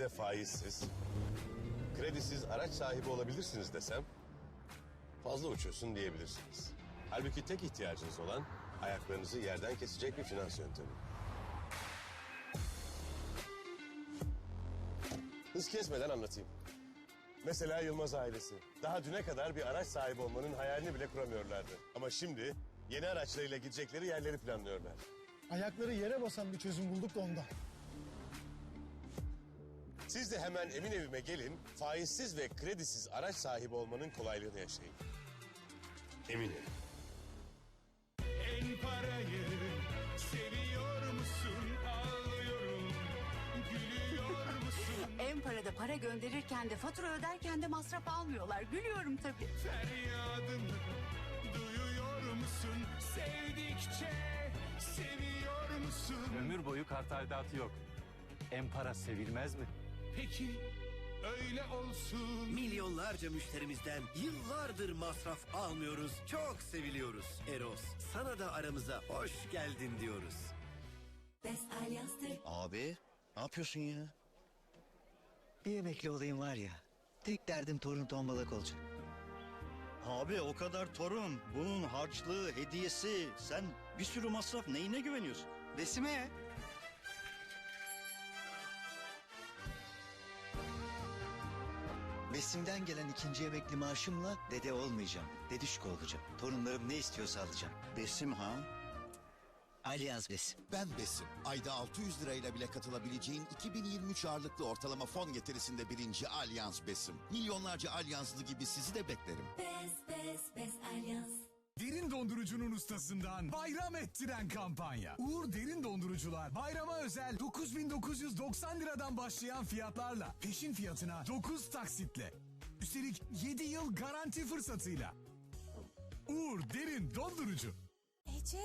size faizsiz, kredisiz araç sahibi olabilirsiniz desem fazla uçuyorsun diyebilirsiniz. Halbuki tek ihtiyacınız olan ayaklarınızı yerden kesecek bir finans yöntemi. Hız kesmeden anlatayım. Mesela Yılmaz ailesi. Daha düne kadar bir araç sahibi olmanın hayalini bile kuramıyorlardı. Ama şimdi yeni araçlarıyla gidecekleri yerleri planlıyorlar. Ayakları yere basan bir çözüm bulduk da ondan. Siz de hemen emin evime gelin, faizsiz ve kredisiz araç sahibi olmanın kolaylığını yaşayın. Eminim. En parayı seviyor musun? Ağlıyorum. Gülüyor musun? En parada para gönderirken de fatura öderken de masraf almıyorlar. Gülüyorum tabii. Feryadımı duyuyor musun? Sevdikçe seviyor musun? Ömür boyu kart aidatı yok. Empara sevilmez mi? Peki öyle olsun. Milyonlarca müşterimizden yıllardır masraf almıyoruz. Çok seviliyoruz. Eros, sana da aramıza hoş geldin diyoruz. Abi, ne yapıyorsun ya? Bir emekli olayım var ya. Tek derdim torun tombalak olacak. Abi o kadar torun, bunun harçlığı, hediyesi. Sen bir sürü masraf neyine güveniyorsun? Besime Besim'den gelen ikinci emekli maaşımla dede olmayacağım. Dedişko olacağım. Torunlarım ne istiyorsa alacağım. Besim ha? Alyans Besim. Ben Besim. Ayda 600 lirayla bile katılabileceğin 2023 ağırlıklı ortalama fon getirisinde birinci Alyans Besim. Milyonlarca Alyanslı gibi sizi de beklerim. Best, best, best Allianz. Derin dondurucunun ustasından bayram ettiren kampanya. Uğur Derin Dondurucular bayrama özel 9990 liradan başlayan fiyatlarla peşin fiyatına 9 taksitle. Üstelik 7 yıl garanti fırsatıyla. Uğur Derin Dondurucu. Ece,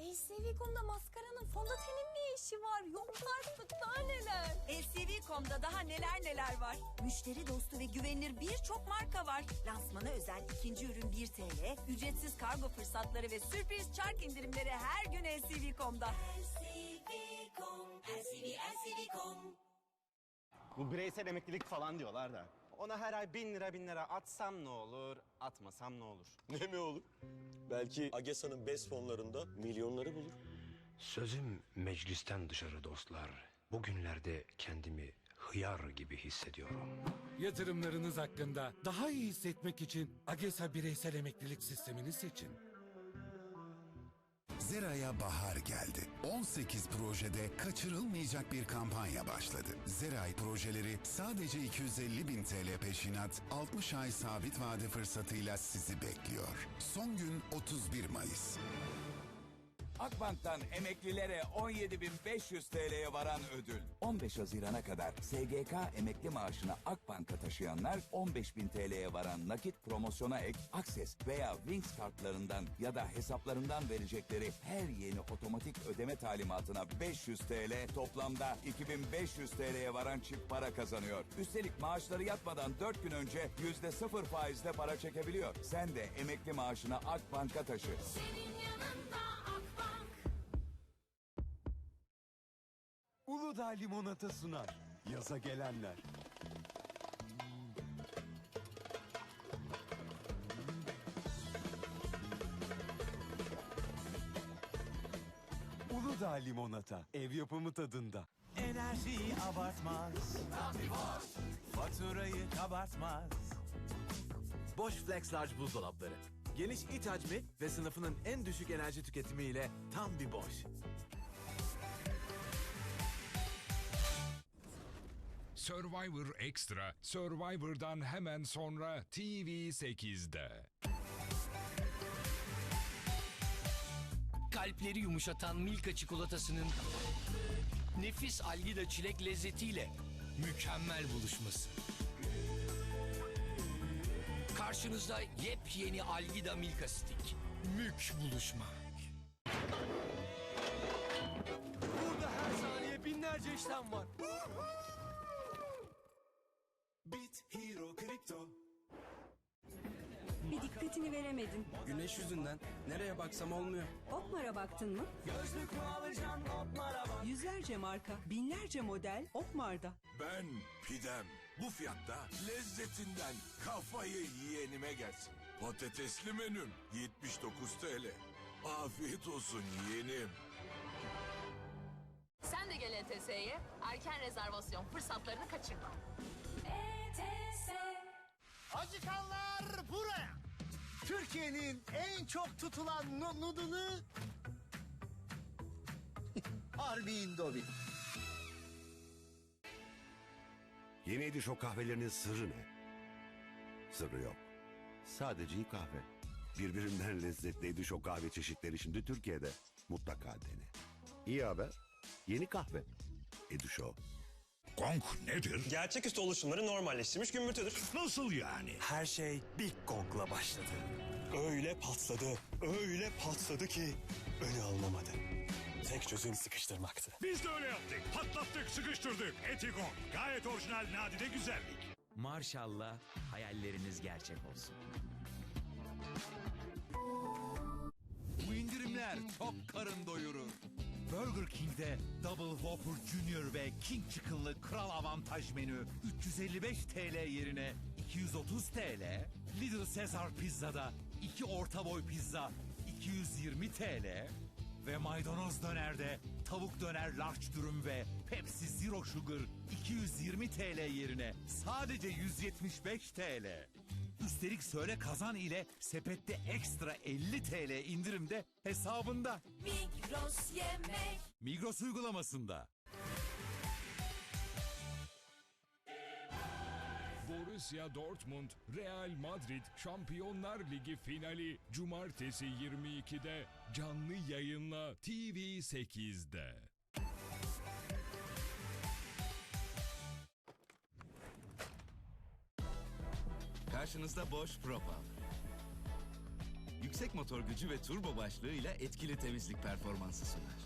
LCV.com'da maskaranın fondötenin ne işi var? Yok artık daha neler? LCV.com'da daha neler neler var. Müşteri dostu ve güvenilir birçok marka var. Lansmana özel ikinci ürün 1 TL, ücretsiz kargo fırsatları ve sürpriz çark indirimleri her gün LCV.com'da. LCV.com, LCV, LCV.com. Bu bireysel emeklilik falan diyorlar da. Ona her ay bin lira bin lira atsam ne olur, atmasam ne olur? Ne mi olur? Belki Agesa'nın BES fonlarında milyonları bulur. Sözüm meclisten dışarı dostlar. Bugünlerde kendimi hıyar gibi hissediyorum. Yatırımlarınız hakkında daha iyi hissetmek için AGESA bireysel emeklilik sistemini seçin. Zera'ya bahar geldi. 18 projede kaçırılmayacak bir kampanya başladı. Zeray projeleri sadece 250 bin TL peşinat, 60 ay sabit vade fırsatıyla sizi bekliyor. Son gün 31 Mayıs. Akbank'tan emeklilere 17.500 TL'ye varan ödül. 15 Haziran'a kadar SGK emekli maaşını Akbank'a taşıyanlar 15.000 TL'ye varan nakit promosyona ek Access veya Wings kartlarından ya da hesaplarından verecekleri her yeni otomatik ödeme talimatına 500 TL toplamda 2500 TL'ye varan çift para kazanıyor. Üstelik maaşları yatmadan 4 gün önce %0 faizle para çekebiliyor. Sen de emekli maaşını Akbank'a taşı. Senin yanında Uludağ limonata sunar. Yaza gelenler. Uludağ limonata. Ev yapımı tadında. Enerjiyi abartmaz. Faturayı kabartmaz. Bosch Flex Large buzdolapları. Geniş iç hacmi ve sınıfının en düşük enerji tüketimiyle tam bir Bosch. Survivor Extra, Survivor'dan hemen sonra TV8'de. Kalpleri yumuşatan Milka çikolatasının nefis algida çilek lezzetiyle mükemmel buluşması. Karşınızda yepyeni Algida Milka Stick. Mük buluşma. Burada her saniye binlerce işlem var. Dikkatini veremedin. Güneş yüzünden nereye baksam olmuyor. Okmar'a baktın mı? Gözlük mü alacaksın Okmar'a bak. Yüzlerce marka, binlerce model Okmar'da. Ben pidem. Bu fiyatta lezzetinden kafayı yiyenime gelsin. Patatesli menüm 79 TL. Afiyet olsun yeğenim. Sen de gel ETS'ye. Erken rezervasyon fırsatlarını kaçırma. ETS. Acıkanlar buraya. Türkiye'nin en çok tutulan nu- noodle'ı Harbi Indomie. Yeni Edişo kahvelerinin sırrı ne? Sırrı yok. Sadece iyi kahve. Birbirinden lezzetli Edişo kahve çeşitleri şimdi Türkiye'de. Mutlaka dene. İyi haber. Yeni kahve. Edişo. Gong nedir? Gerçeküstü oluşumları normalleştirmiş gümbürtüdür. Nasıl yani? Her şey Big Gong'la başladı. Öyle patladı, öyle patladı ki önü alınamadı. Tek çözüm sıkıştırmaktı. Biz de öyle yaptık. Patlattık, sıkıştırdık. Etikon. Gayet orijinal, nadide güzellik. Marshall'la hayalleriniz gerçek olsun. Bu indirimler tok karın doyurur. Burger King'de Double Whopper Junior ve King Chicken'lı Kral Avantaj menü 355 TL yerine 230 TL. Little Caesar Pizza'da 2 orta boy pizza 220 TL. Ve maydanoz dönerde tavuk döner large dürüm ve Pepsi Zero Sugar 220 TL yerine sadece 175 TL. Üstelik söyle kazan ile sepette ekstra 50 TL indirimde hesabında. Migros yemek. Migros uygulamasında. Borussia Dortmund, Real Madrid Şampiyonlar Ligi finali Cumartesi 22'de canlı yayınla TV8'de. Karşınızda Bosch Pro Power. Yüksek motor gücü ve turbo başlığıyla etkili temizlik performansı sunar.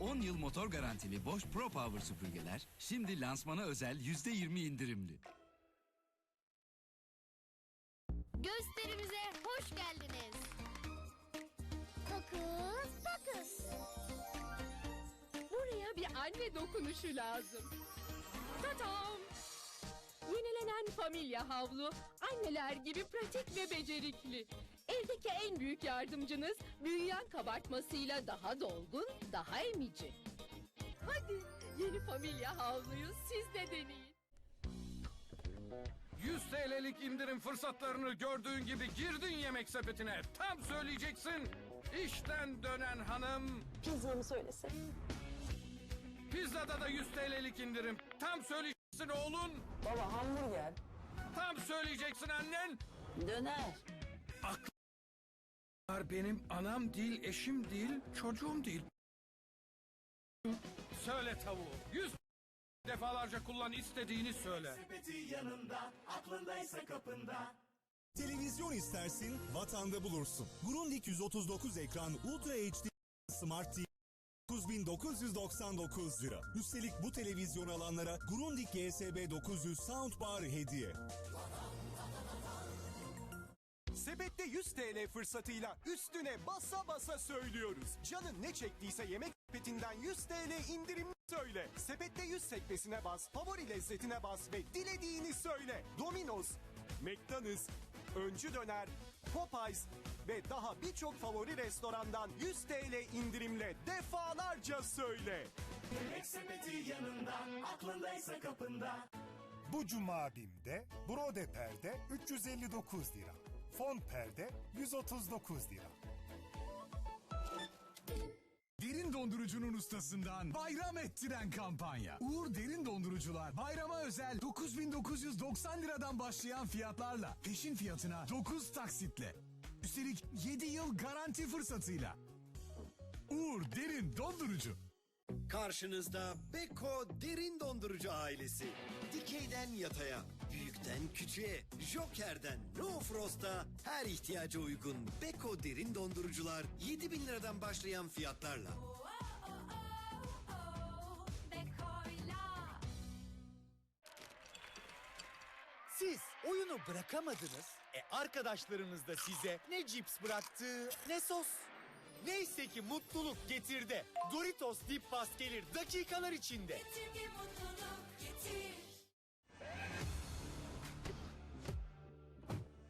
10 yıl motor garantili Bosch Pro Power süpürgeler şimdi lansmana özel %20 indirimli. Gösterimize hoş geldiniz. Fokus, fokus. Buraya bir anne dokunuşu lazım. Tatam! Yenilenen familya havlu anneler gibi pratik ve becerikli. Evdeki en büyük yardımcınız büyüyen kabartmasıyla daha dolgun, daha emici. Hadi yeni familya havluyu siz de deneyin. 100 TL'lik indirim fırsatlarını gördüğün gibi girdin yemek sepetine. Tam söyleyeceksin. İşten dönen hanım. Pizzamı söylese. Pizzada da 100 TL'lik indirim. Tam söyleyeceksin oğlun. Baba hamburger. Tam söyleyeceksin annen. Döner. Aklılar benim anam değil, eşim değil, çocuğum değil. Söyle tavuğu. 100 defalarca kullan istediğini söyle. Sepeti yanında, aklındaysa kapında. Televizyon istersin, vatanda bulursun. Grundig 139 ekran Ultra HD Smart TV 9999 lira. Üstelik bu televizyon alanlara Grundig GSB 900 Soundbar hediye. Sepette 100 TL fırsatıyla üstüne basa basa söylüyoruz. Canın ne çektiyse yemek sepetinden 100 TL indirimli söyle. Sepette 100 sekmesine bas, favori lezzetine bas ve dilediğini söyle. Domino's, McDonald's, Öncü Döner, Popeyes ve daha birçok favori restorandan 100 TL indirimle defalarca söyle. Yemek sepeti yanında, aklındaysa kapında. Bu cuma BİM'de Brode perde 359 lira. Fon perde 139 lira. Dondurucunun ustasından bayram ettiren kampanya. Uğur Derin Dondurucular bayrama özel 9990 liradan başlayan fiyatlarla peşin fiyatına 9 taksitle. Üstelik 7 yıl garanti fırsatıyla. Uğur Derin Dondurucu. Karşınızda Beko Derin Dondurucu ailesi. Dikeyden yataya, büyükten küçüğe, Joker'den No Frost'a her ihtiyaca uygun Beko Derin Dondurucular 7000 liradan başlayan fiyatlarla. Oyunu bırakamadınız. E arkadaşlarınız da size ne cips bıraktı ne sos. Neyse ki mutluluk getirdi. Doritos Dip Bas gelir dakikalar içinde. Getir bir mutluluk getir.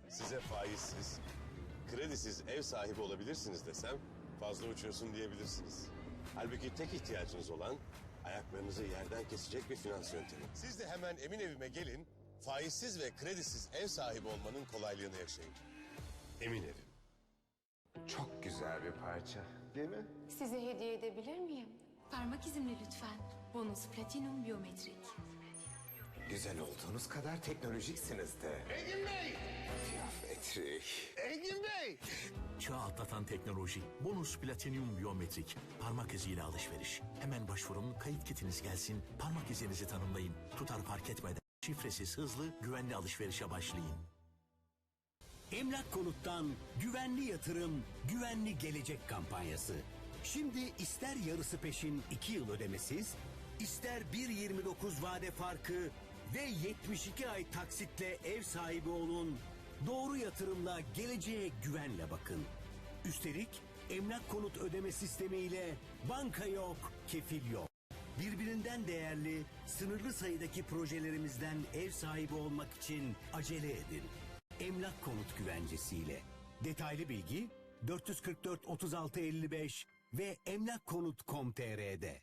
Size faizsiz, kredisiz ev sahibi olabilirsiniz desem fazla uçuyorsun diyebilirsiniz. Halbuki tek ihtiyacınız olan ayaklarınızı yerden kesecek bir finans yöntemi. Siz de hemen emin evime gelin, faizsiz ve kredisiz ev sahibi olmanın kolaylığını yaşayın. Emin evim. Çok güzel bir parça. Değil mi? Size hediye edebilir miyim? Parmak izimle lütfen. Bonus Platinum Biyometrik. Güzel olduğunuz kadar teknolojiksiniz de. Engin Bey! Tiyametrik. Engin Bey! Çağ atlatan teknoloji, bonus platinum biyometrik, parmak iziyle alışveriş. Hemen başvurun, kayıt kitiniz gelsin, parmak izinizi tanımlayın. Tutar fark etmeden şifresiz, hızlı, güvenli alışverişe başlayın. Emlak Konut'tan güvenli yatırım, güvenli gelecek kampanyası. Şimdi ister yarısı peşin 2 yıl ödemesiz, ister 1.29 vade farkı ve 72 ay taksitle ev sahibi olun. Doğru yatırımla geleceğe güvenle bakın. Üstelik emlak konut ödeme sistemiyle banka yok, kefil yok. Birbirinden değerli, sınırlı sayıdaki projelerimizden ev sahibi olmak için acele edin. Emlak konut güvencesiyle. Detaylı bilgi 444 36 55 ve emlakkonut.com.tr'de.